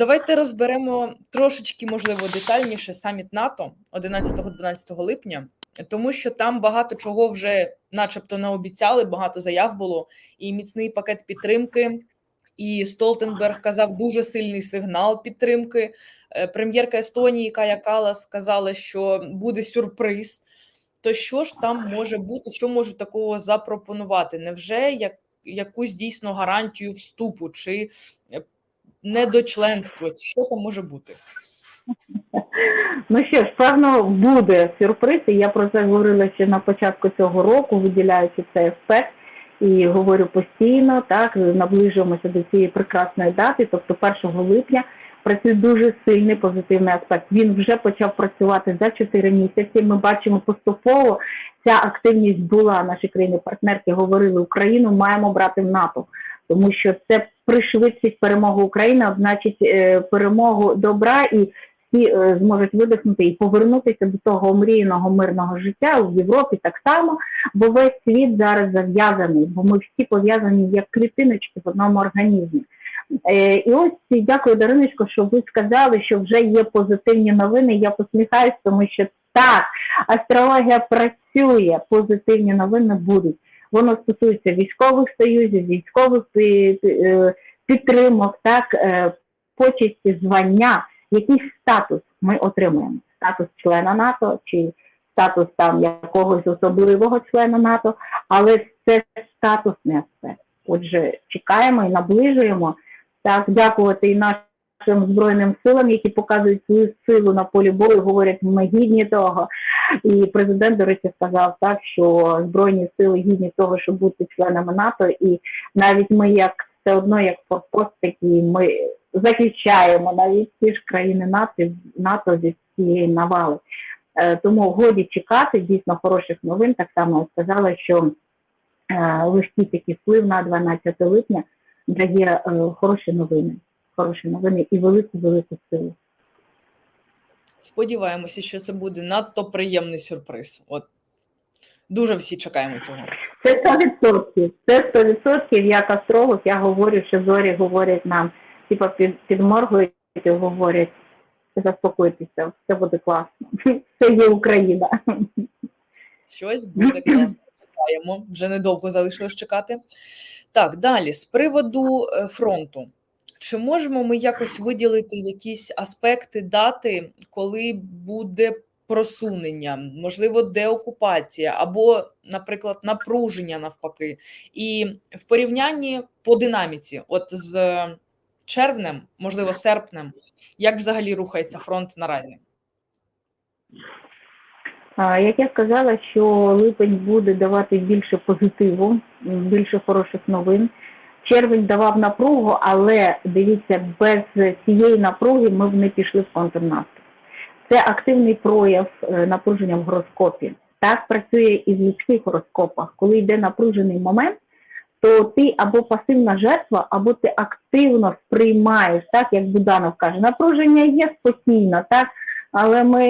Давайте розберемо трошечки, можливо, детальніше саміт НАТО 11-12 липня, тому що там багато чого вже, начебто, наобіцяли, багато заяв було, і міцний пакет підтримки. І Столтенберг казав дуже сильний сигнал підтримки. Е, Прем'єрка Естонії Кая Калас сказала, що буде сюрприз. То що ж там може бути? Що можуть такого запропонувати? Невже як якусь дійсно гарантію вступу, чи е, недочленство? Що там може бути? Ну що ж, певно, буде сюрприз, я про це говорила ще на початку цього року, виділяючи цей аспект, і говорю постійно, так, наближуємося до цієї прекрасної дати, тобто 1 липня працює дуже сильний позитивний аспект. Він вже почав працювати за 4 місяці. Ми бачимо поступово ця активність була. Наші країни-партнерки говорили Україну, маємо брати в НАТО, тому що це пришвидшить перемогу України, значить е, перемогу добра і всі е, зможуть видихнути і повернутися до того омріяного мирного життя в Європі так само, бо весь світ зараз зав'язаний, бо ми всі пов'язані як клітиночки в одному організмі. Е, і ось дякую, Дариночко, що ви сказали, що вже є позитивні новини. Я посміхаюсь, тому що так, астрологія працює, позитивні новини будуть. Воно стосується військових союзів, військових е, підтримок, так, е, почесті, звання, який статус ми отримуємо. Статус члена НАТО чи статус там якогось особливого члена НАТО, але це статусний аспект. Отже, чекаємо і наближуємо. Так, дякувати і нашим збройним силам, які показують свою силу на полі бою, говорять, ми гідні того. І президент, до речі, сказав так, що збройні сили гідні того, щоб бути членами НАТО, і навіть ми, як все одно, як форпост, такі ми захищаємо навіть ті ж країни НАТО, НАТО від цієї навали. Е, тому годі чекати дійсно хороших новин. Так само сказала, що е, легкий такий вплив на 12 липня дає е, хороші новини, хороші новини і велику велику силу. Сподіваємося, що це буде надто приємний сюрприз. От дуже всі чекаємо цього. Це 100%. Це 100%. Як астролог, я говорю, що зорі говорять нам, типа під, підморгують і говорять, заспокойтеся, все буде класно. Це є Україна. Щось буде класно. Чекаємо. Вже недовго залишилось чекати. Так, далі з приводу е, фронту. Чи можемо ми якось виділити якісь аспекти дати, коли буде просунення, можливо, деокупація або, наприклад, напруження навпаки, і в порівнянні по динаміці, от з червнем, можливо, серпнем, як взагалі рухається фронт наразі? Як я сказала, що липень буде давати більше позитиву, більше хороших новин. Червень давав напругу, але дивіться, без цієї напруги ми б не пішли в контрнаступ. Це активний прояв е, напруження в гороскопі. Так працює і в людських гороскопах. Коли йде напружений момент, то ти або пасивна жертва, або ти активно сприймаєш, так як Буданов каже, напруження є спокійно, так але ми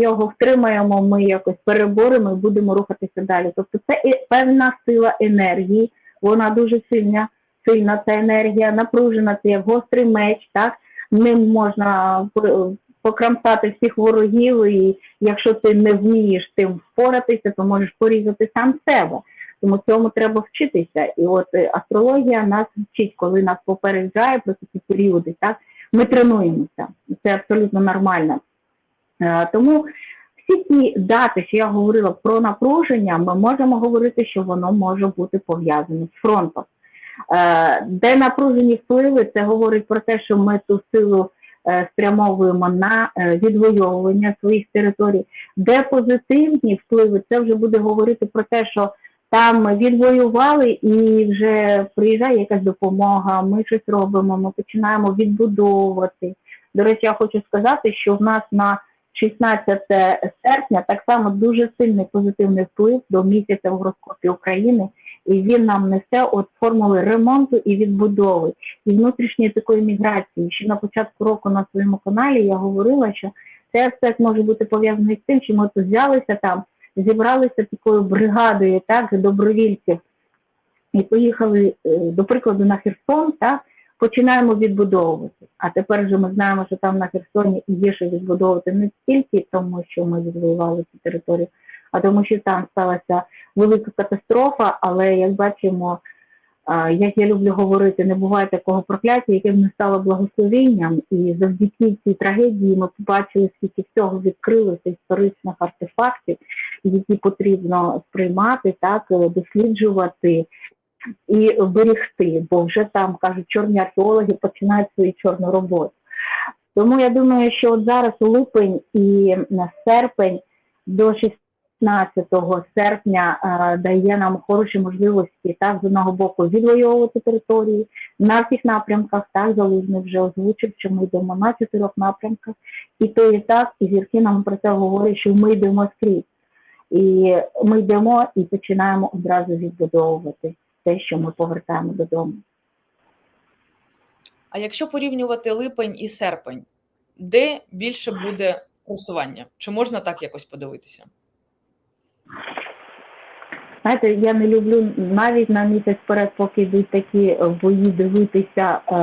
його втримаємо, ми якось переборемо і будемо рухатися далі. Тобто це певна сила енергії, вона дуже сильна, сильна ця енергія, напружена, це як гострий меч, так ним можна п- покрамсати всіх ворогів, і якщо ти не вмієш тим впоратися, то можеш порізати сам себе. Тому цьому треба вчитися. І от е, астрологія нас вчить, коли нас попереджає про такі періоди, так ми тренуємося. Це абсолютно нормально. Е, Тому всі ті дати, що я говорила про напруження, ми можемо говорити, що воно може бути пов'язане з фронтом. Е, Де напружені впливи, це говорить про те, що ми ту силу е, спрямовуємо на е, відвоювання своїх територій. Де позитивні впливи, це вже буде говорити про те, що там відвоювали і вже приїжджає якась допомога, ми щось робимо, ми починаємо відбудовувати. До речі, я хочу сказати, що в нас на 16 серпня так само дуже сильний позитивний вплив до місяця в гороскопі України, і він нам несе от формули ремонту і відбудови і внутрішньої такої міграції. Ще на початку року на своєму каналі я говорила, що цей аспект може бути пов'язаний з тим, що ми взялися там, зібралися такою бригадою, так, добровільців, і поїхали, е, до прикладу, на Херсон, так, починаємо відбудовувати. А тепер вже ми знаємо, що там на Херсоні є що відбудовувати не тільки тому, що ми відвоювали цю територію, а тому, що там сталася велика катастрофа, але як бачимо, як я люблю говорити, не буває такого прокляття, яке б не стало благословенням. І завдяки цій трагедії ми побачили, скільки всього відкрилося історичних артефактів, які потрібно сприймати, так досліджувати і берегти, бо вже там кажуть, чорні археологи починають свою чорну роботу. Тому я думаю, що от зараз липень і серпень до 16 серпня е, дає нам хороші можливості так з одного боку відвоювати території на всіх напрямках. Так залужний вже озвучив, що ми йдемо на чотирьох напрямках, і то і так, і зірки нам про це говорять, що ми йдемо скрізь. І ми йдемо і починаємо одразу відбудовувати те, що ми повертаємо додому. А якщо порівнювати липень і серпень, де більше буде просування? Чи можна так якось подивитися? Знаєте, я не люблю навіть на місяць вперед, поки йдуть такі е, бої, дивитися, е,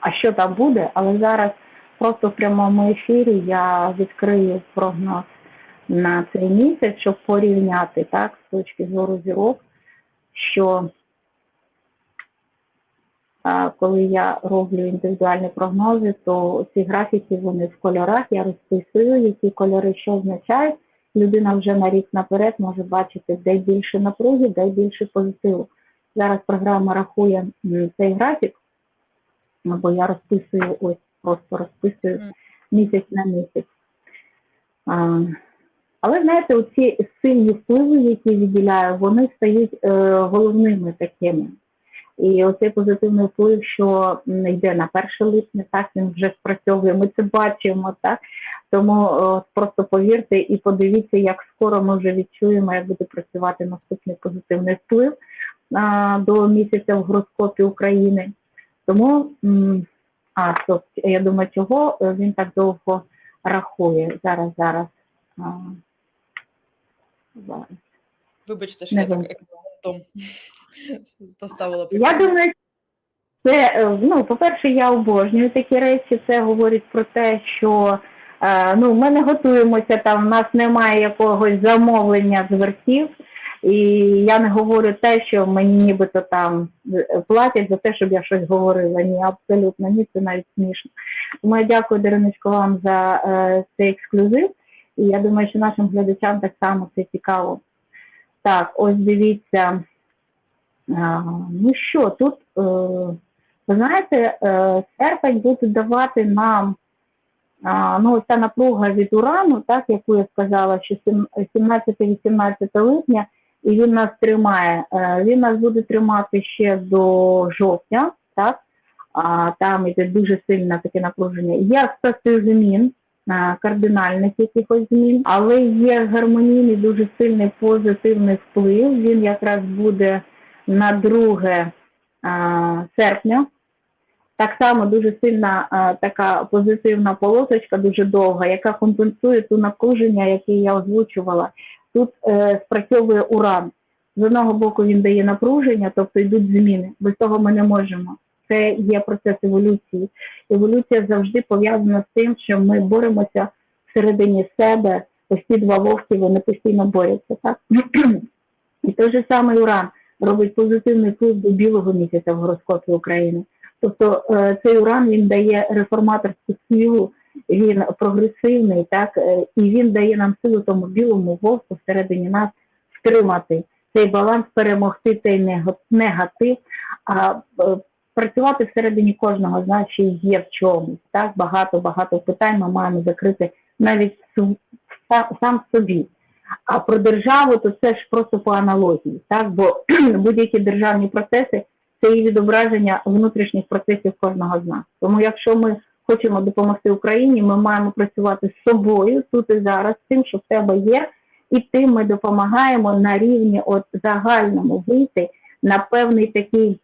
а що там буде. Але зараз просто в прямому ефірі я відкрию прогноз на цей місяць, щоб порівняти так з точки зору зірок, що а, коли я роблю індивідуальні прогнози, то ці графіки вони в кольорах, я розписую, які кольори що означають. Людина вже на рік наперед може бачити, де більше напруги, де більше позитиву. Зараз програма рахує цей графік, бо я розписую ось, просто розписую місяць на місяць. А, але знаєте, оці сильні впливи, які відділяю, вони стають е, головними такими. І оцей позитивний вплив, що йде на 1 липня, так він вже спрацьовує. Ми це бачимо, так тому е, просто повірте і подивіться, як скоро ми вже відчуємо, як буде працювати наступний позитивний вплив до місяця в гороскопі України. Тому а стоп, я думаю, чого е, він так довго рахує зараз, зараз. Зараз. Вибачте, що Не я так знаю. екзаментом поставила Я думаю, це е, ну, по-перше, я обожнюю такі речі. Це говорить про те, що е, ну, ми не готуємося там, у нас немає якогось замовлення з вертів. І я не говорю те, що мені нібито там е, платять за те, щоб я щось говорила. Ні, абсолютно ні, це навіть смішно. Тому я дякую, Дариночко, вам за е, цей ексклюзив. І я думаю, що нашим глядачам так само це цікаво. Так, ось дивіться. А, ну що, тут, е, ви знаєте, е, серпень буде давати нам ну, ця напруга від урану, так, яку я сказала, що сім- 17-18 липня, і він нас тримає. Е, він нас буде тримати ще до жовтня, так, а, там іде дуже сильне таке напруження. Є аспекти змін, е, кардинальних якихось змін, але є гармонійний, дуже сильний позитивний вплив. Він якраз буде на 2 а, серпня. Так само дуже сильна а, така позитивна полосочка, дуже довга, яка компенсує ту напруження, яке я озвучувала. Тут е, спрацьовує уран. З одного боку він дає напруження, тобто йдуть зміни. Без того ми не можемо. Це є процес еволюції. Еволюція завжди пов'язана з тим, що ми боремося всередині себе. Ось ці два вовки вони постійно борються. Так? І той же самий уран робить позитивний вплив до білого місяця в гороскопі України. Тобто е, цей уран він дає реформаторську силу, він прогресивний, так е, і він дає нам силу тому білому вовку всередині нас втримати цей баланс, перемогти цей негатив, а е, працювати всередині кожного з нас ще є в чомусь. Так багато багато питань ми маємо закрити навіть сам собі. А про державу то це ж просто по аналогії, так бо будь-які державні процеси це і відображення внутрішніх процесів кожного з нас. Тому, якщо ми хочемо допомогти Україні, ми маємо працювати з собою тут і зараз, тим, що в тебе є, і тим ми допомагаємо на рівні от загальному вийти на певний такий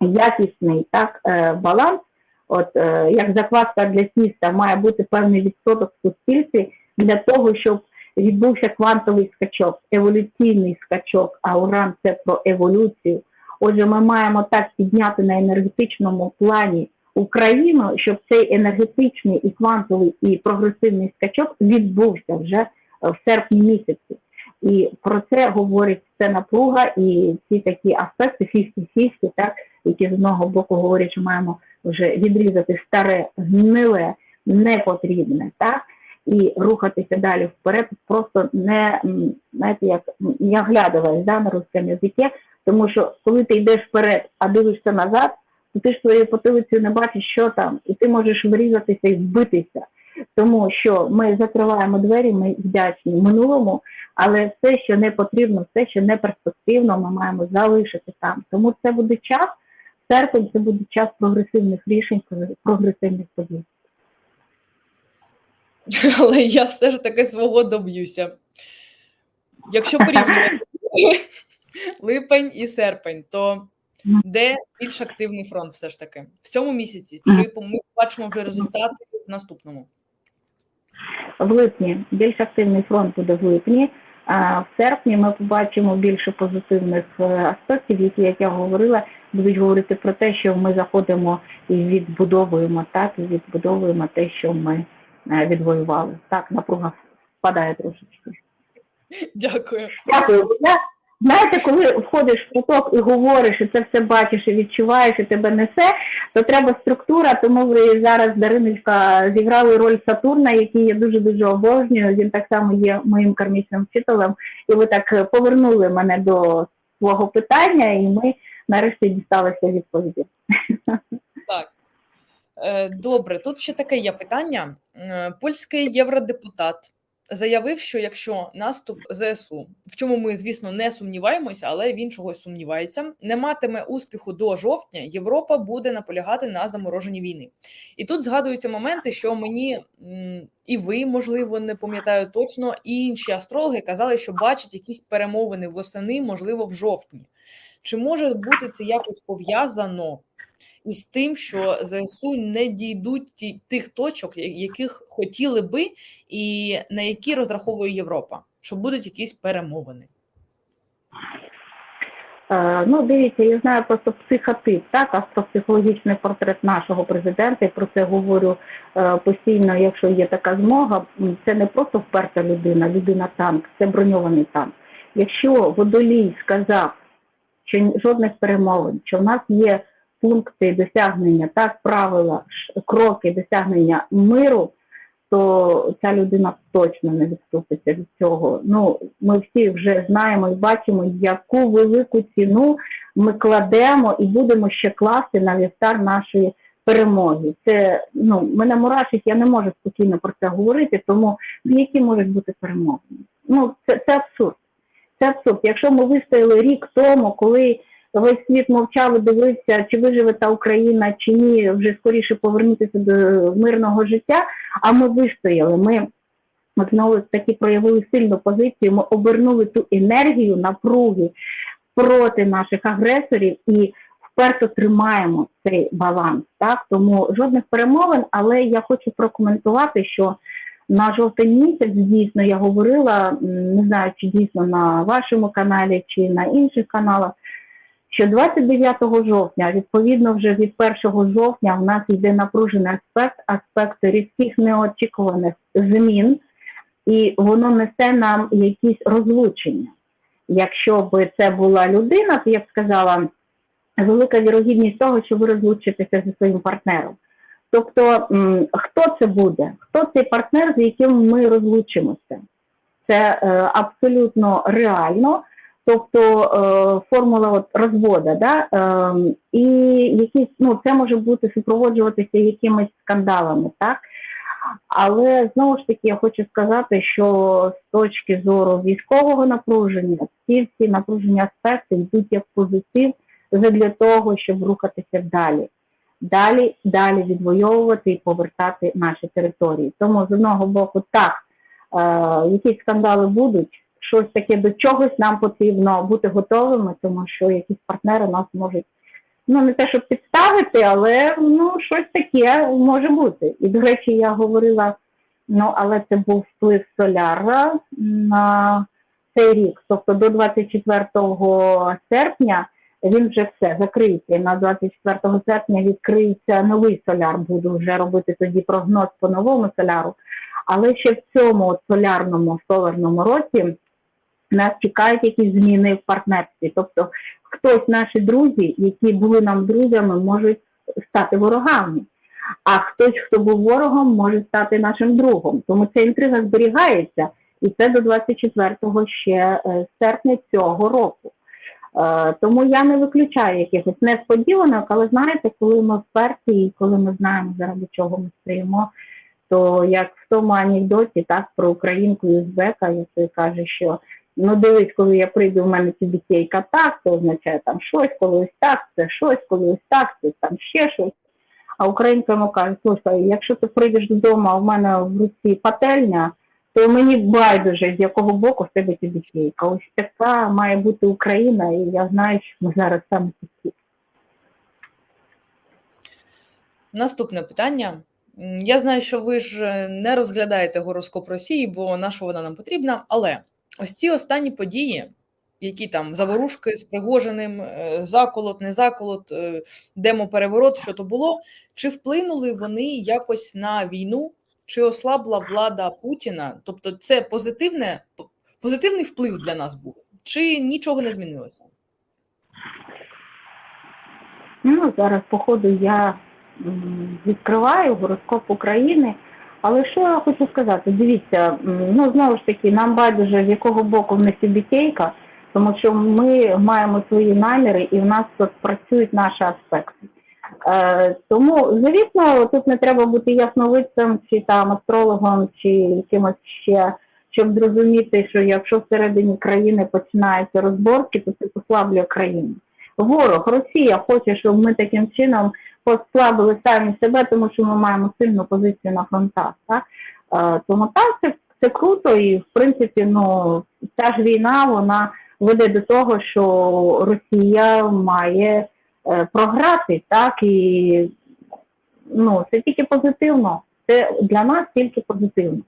якісний так е, баланс. От е, як закладка для тіста має бути певний відсоток в суспільстві для того, щоб відбувся квантовий скачок, еволюційний скачок, а уран це про еволюцію. Отже, ми маємо так підняти на енергетичному плані Україну, щоб цей енергетичний і квантовий і прогресивний скачок відбувся вже е, в серпні місяці. І про це говорить ця напруга і ці такі аспекти 50-50, так, які з одного боку говорять, що маємо вже відрізати старе, гниле, непотрібне, так, і рухатися далі вперед, просто не знаєте, як м, не оглядувалась да, на русском язикі, тому що коли ти йдеш вперед, а дивишся назад, то ти ж своєю потилицею не бачиш, що там, і ти можеш врізатися і збитися. Тому що ми закриваємо двері, ми вдячні минулому, але все, що не потрібно, все, що не перспективно, ми маємо залишити там. Тому це буде час, серпень це буде час прогресивних рішень, прогресивних подій. Але я все ж таки свого доб'юся. Якщо порівнювати липень і серпень, то де більш активний фронт все ж таки? В цьому місяці? Чи ми бачимо вже результати в наступному? В липні більш активний фронт буде в липні. А в серпні ми побачимо більше позитивних е, аспектів, які, як я говорила, будуть говорити про те, що ми заходимо і відбудовуємо так, і відбудовуємо те, що ми е, відвоювали. Так, напруга впадає трошечки. Дякую. Дякую. Знаєте, коли входиш в поток і говориш, і це все бачиш і відчуваєш, і тебе несе, то треба структура, тому ви зараз, Дариночка, зіграли роль Сатурна, який я дуже-дуже обожнюю. Він так само є моїм кармічним вчителем, і ви так повернули мене до свого питання, і ми нарешті дісталися відповіді. Так. Е, Добре, тут ще таке є питання. Е, Польський євродепутат заявив, що якщо наступ ЗСУ, в чому ми, звісно, не сумніваємося, але він чогось сумнівається, не матиме успіху до жовтня, Європа буде наполягати на замороженні війни. І тут згадуються моменти, що мені і ви, можливо, не пам'ятаю точно, і інші астрологи казали, що бачать якісь перемовини восени, можливо, в жовтні. Чи може бути це якось пов'язано із тим, що ЗСУ не дійдуть ті, тих точок, яких хотіли би, і на які розраховує Європа, що будуть якісь перемовини? Е, Ну, дивіться, я знаю просто психотип, так, астропсихологічний портрет нашого президента, і про це говорю е, постійно, якщо є така змога, це не просто вперта людина, людина танк, це броньований танк. Якщо водолій сказав, що жодних перемовин, що в нас є пункти досягнення, так, правила, кроки досягнення миру, то ця людина точно не відступиться від цього. Ну, ми всі вже знаємо і бачимо, яку велику ціну ми кладемо і будемо ще класти на вівтар нашої перемоги. Це ну мене мурашить, я не можу спокійно про це говорити, тому які можуть бути перемоги? Ну це, це абсурд. Це абсурд. Якщо ми вистояли рік тому, коли весь світ мовчав і дивився, чи виживе та Україна, чи ні, вже скоріше повернутися до мирного життя. А ми вистояли. Ми знову таки проявили сильну позицію. Ми обернули ту енергію напруги проти наших агресорів і вперто тримаємо цей баланс. Так тому жодних перемовин, але я хочу прокоментувати, що на жовтий місяць дійсно я говорила, не знаю, чи дійсно на вашому каналі, чи на інших каналах. Що 29 жовтня, відповідно, вже від 1 жовтня в нас йде напружений аспект, аспект різких неочікуваних змін, і воно несе нам якісь розлучення. Якщо б це була людина, то я б сказала, велика вірогідність того, що ви розлучитеся зі своїм партнером. Тобто, хто це буде? Хто цей партнер, з яким ми розлучимося? Це е, абсолютно реально. Тобто е, формула от розвода, да? е, і якісь, ну, це може бути супроводжуватися якимись скандалами, так? Але знову ж таки я хочу сказати, що з точки зору військового напруження, всі ці напружені аспекти йдуть як позитив для того, щоб рухатися далі. Далі, далі відвоювати і повертати наші території. Тому з одного боку, так, е, якісь скандали будуть, щось таке до чогось нам потрібно бути готовими, тому що якісь партнери нас можуть ну не те, щоб підставити, але ну щось таке може бути. І до речі, я говорила, ну але це був вплив соляра на цей рік. Тобто до 24 серпня він вже все закриється. На 24 серпня відкриється новий соляр. Буду вже робити тоді прогноз по новому соляру. Але ще в цьому солярному соларному році нас чекають якісь зміни в партнерстві. Тобто, хтось наші друзі, які були нам друзями, можуть стати ворогами. А хтось, хто був ворогом, може стати нашим другом. Тому ця інтрига зберігається, і це до 24 ще е, серпня цього року. Е, Тому я не виключаю якихось несподіванок, але знаєте, коли ми вперті і коли ми знаємо, заради чого ми стоїмо, то як в тому анекдоті, так про українку і узбека, який каже, що ну дивись, коли я прийду, в мене тібітейка так, це означає там щось, коли ось так, це щось, коли ось так, це там ще щось. А українка йому каже, слухай, якщо ти прийдеш додому, а в мене в руці пательня, то мені байдуже, з якого боку в тебе тібітейка. Ось така має бути Україна, і я знаю, що ми зараз саме такі. Наступне питання. Я знаю, що ви ж е, не розглядаєте гороскоп Росії, бо на що вона нам потрібна. Але ось ці останні події, які там заворушки з Пригожиним, е, заколот, не заколот, е, демопереворот, що то було, чи вплинули вони якось на війну, чи ослабла влада Путіна? Тобто, це позитивне, позитивний вплив для нас був, чи нічого не змінилося? Ну, зараз, по ходу, я відкриваю гороскоп України. Але що я хочу сказати? Дивіться, ну знову ж таки, нам байдуже, з якого боку в нас бітейка, тому що ми маємо свої наміри і в нас тут працюють наші аспекти. Е, тому, звісно, тут не треба бути ясновидцем, чи там астрологом, чи якимось ще, щоб зрозуміти, що якщо всередині країни починаються розборки, то це послаблює країну. Ворог, Росія хоче, щоб ми таким чином послабили самі себе, тому що ми маємо сильну позицію на фронтах. Так? Е, тому так, це, це круто, і в принципі, ну ця ж війна вона веде до того, що Росія має е, програти, так і ну це тільки позитивно. Це для нас тільки позитивно.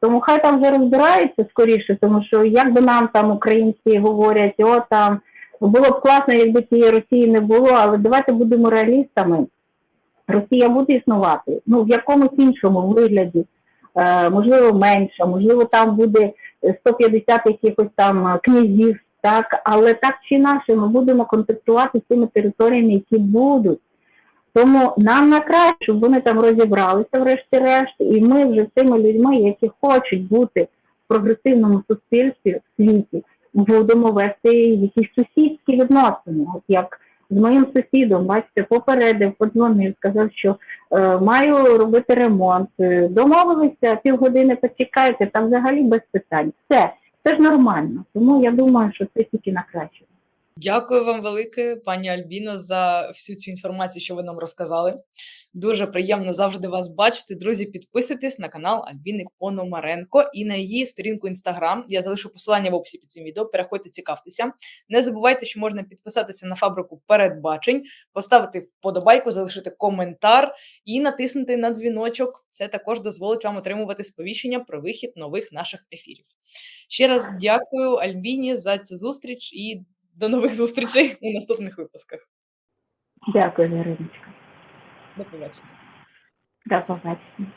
Тому хай там вже розбираються скоріше, тому що як би нам там українці говорять, о там було б класно, якби цієї Росії не було, але давайте будемо реалістами. Росія буде існувати, ну в якомусь іншому вигляді, е, можливо, менше, можливо, там буде 150 якихось там князів, так, але так чи інакше ми будемо контактувати з тими територіями, які будуть. Тому нам на краще, щоб вони там розібралися, врешті-решт, і ми вже з тими людьми, які хочуть бути в прогресивному суспільстві в світі, будемо вести якісь сусідські відносини. От як з моїм сусідом, бачите, попередив, подзвонив, сказав, що е, маю робити ремонт. Домовилися, півгодини почекайте, там взагалі без питань. Все, це ж нормально. Тому я думаю, що це тільки на краще. Дякую вам велике, пані Альбіно, за всю цю інформацію, що ви нам розказали. Дуже приємно завжди вас бачити. Друзі, підписуйтесь на канал Альбіни Пономаренко і на її сторінку Інстаграм. Я залишу посилання в описі під цим відео. Переходьте, цікавтеся. Не забувайте, що можна підписатися на фабрику передбачень, поставити вподобайку, залишити коментар і натиснути на дзвіночок. Це також дозволить вам отримувати сповіщення про вихід нових наших ефірів. Ще раз дякую Альбіні за цю зустріч і до нових зустрічей у наступних випусках. Дякую, Вероничка. До побачення. До побачення.